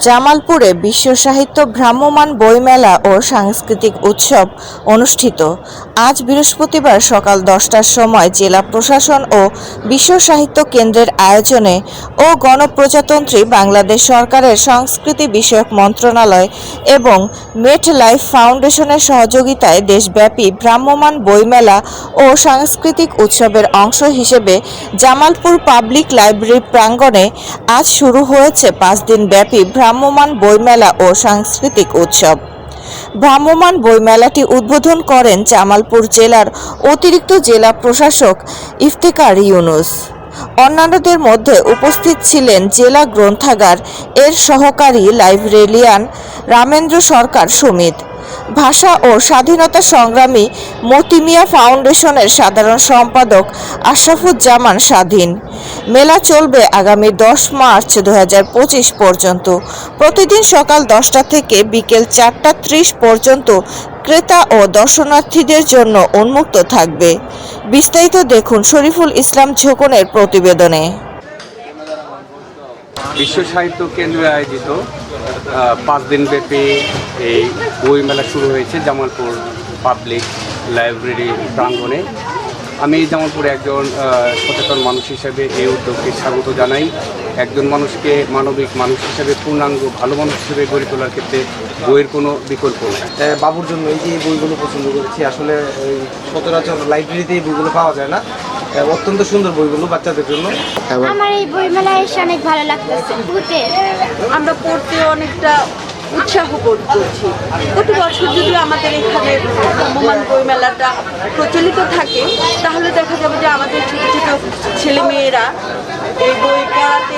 জামালপুরে বিশ্ব সাহিত্য ভ্রাম্যমাণ বইমেলা ও সাংস্কৃতিক উৎসব অনুষ্ঠিত। আজ বৃহস্পতিবার সকাল দশটার সময় জেলা প্রশাসন ও বিশ্ব সাহিত্য কেন্দ্রের আয়োজনে ও গণপ্রজাতন্ত্রী বাংলাদেশ সরকারের সংস্কৃতি বিষয়ক মন্ত্রণালয় এবং মেট লাইফ ফাউন্ডেশনের সহযোগিতায় দেশব্যাপী ভ্রাম্যমাণ বইমেলা ও সাংস্কৃতিক উৎসবের অংশ হিসেবে জামালপুর পাবলিক লাইব্রেরি প্রাঙ্গণে আজ শুরু হয়েছে পাঁচ দিন ব্যাপী ভ্রাম্যমাণ বইমেলা ও সাংস্কৃতিক উৎসব। ভ্রাম্যমান বইমেলাটি উদ্বোধন করেন জামালপুর জেলার অতিরিক্ত জেলা প্রশাসক ইফতেকার ইউনুস। অন্যান্যদের মধ্যে উপস্থিত ছিলেন জেলা গ্রন্থাগার এর সহকারী লাইব্রেরিয়ান রামেন্দ্র সরকার সুমিত। ভাষা ও স্বাধীনতা সংগ্রামী মতিমিয়া ফাউন্ডেশনের সাধারণ সম্পাদক আশরাফুজ্জামান স্বাধীন। মেলা চলবে আগামী দশ মার্চ দু হাজার পঁচিশ পর্যন্ত। প্রতিদিন সকাল দশটা থেকে বিকেল চারটা ত্রিশ পর্যন্ত ক্রেতা ও দর্শনার্থীদের জন্য উন্মুক্ত থাকবে। বিস্তারিত দেখুন শরীফুল ইসলাম ঝোকনের প্রতিবেদনে। বিশ্ব সাহিত্য কেন্দ্রে আয়োজিত পাঁচ দিনব্যাপী এই বই মেলা শুরু হয়েছে জামালপুর পাবলিক লাইব্রেরি প্রাঙ্গণে। আমি জামালপুরে একজন সচেতন মানুষ হিসেবে এই উদ্যোগকে স্বাগত জানাই। একজন মানুষকে মানবিক মানুষ হিসেবে, পূর্ণাঙ্গ ভালো মানুষ হিসেবে গড়ে তোলার ক্ষেত্রে বইয়ের কোনো বিকল্প নেই। বাবুর জন্য এই যে বইগুলো পছন্দ করেছি, আসলে সচরাচর লাইব্রেরিতে এই বইগুলো পাওয়া যায় না। অত্যন্ত সুন্দর বইগুলো বাচ্চাদের জন্য। আমার এই বইমেলায় এসে অনেক ভালো লাগতেছে। ভূতে আমরা পড়তে অনেকটা উৎসাহ বোধ করছি। প্রতি বছর যদি আমাদের এখানে ভ্রাম্যমান বইমেলাটা প্রচলিত থাকে তাহলে দেখা যাবে যে আমাদের ছোট ছোট ছেলে মেয়েরা এই বই পড়াতে